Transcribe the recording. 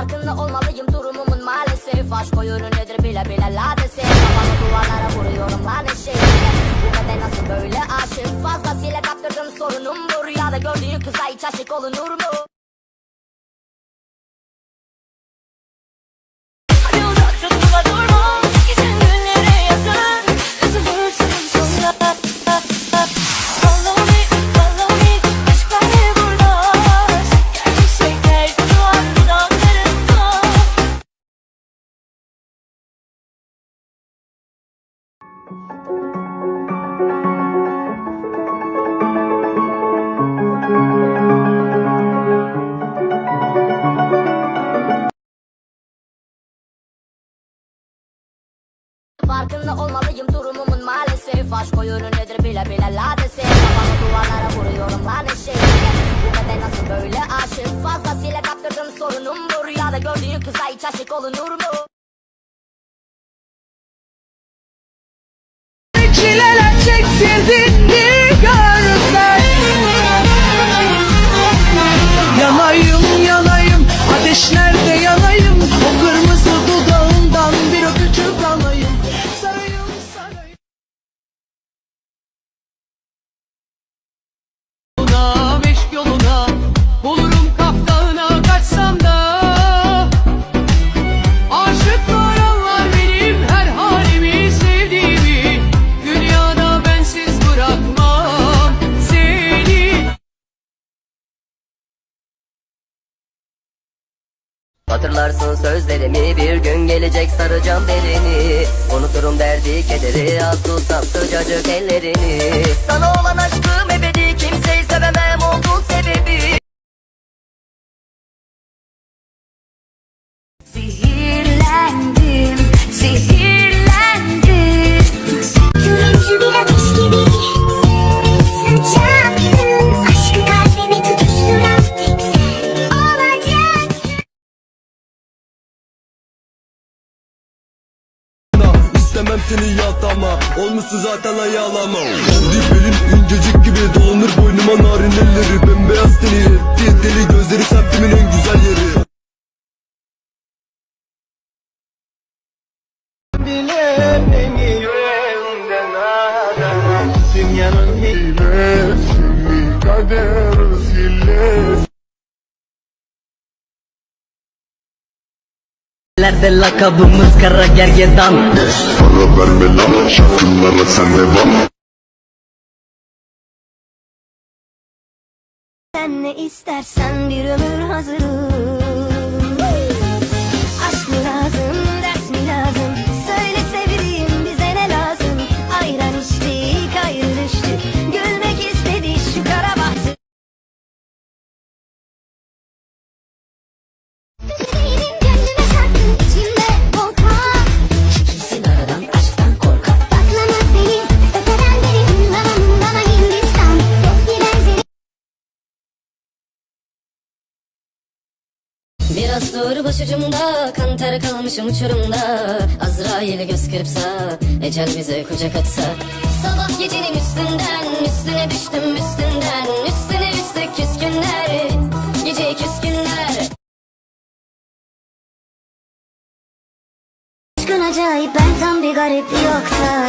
Farkında olmalıyım durumumun maalesef. Aşk o ürünüdür bile bile ladesi. Kafamı duvarlara vuruyorum lanet şey Bu kadar nasıl böyle aşık? Fazlasıyla kaptırdım sorunum. Bu Rüyada gördüğün kıza hiç aşık olunur mu? Farkında olmalıyım durumumun maalesef Aşk o ürünüdür bile bile ladesi. Kafamı duvarlara vuruyorum lanet şey Bu kadar nasıl böyle aşık? Fazlasıyla kaptırdım sorunum bu Rüyada gördüğün kıza hiç aşık olunur mu? Çileler çektirdiğini Hatırlarsın sözlerimi. Bir gün gelecek saracağım belini Unuturum derdi kederi az tutsam sıcacık ellerini İstemem seni yatama. Olmuşsun zaten ayağlama. Kendi incecik gibi Dolanır boynuma narin elleri. Bembeyaz teni Deli deli gözleri semtimin en güzel yeri. Bile beni yüreğimden Dünyanın hilesi Lerde lakabımız kara gergedan. Para verme lan şarkılara sen devam. Sen ne istersen bir ömür hazırım Biraz dur başucumda Kan ter kalmışım uçurumda. Azrail göz kırpsa Ecel bize kucak atsa. Sabah gecenin üstünden Üstüne düştüm üstünden. Üstüne üstlük küskünler Gece küskünler. Aşkın acayip ben tam bir garip yoksa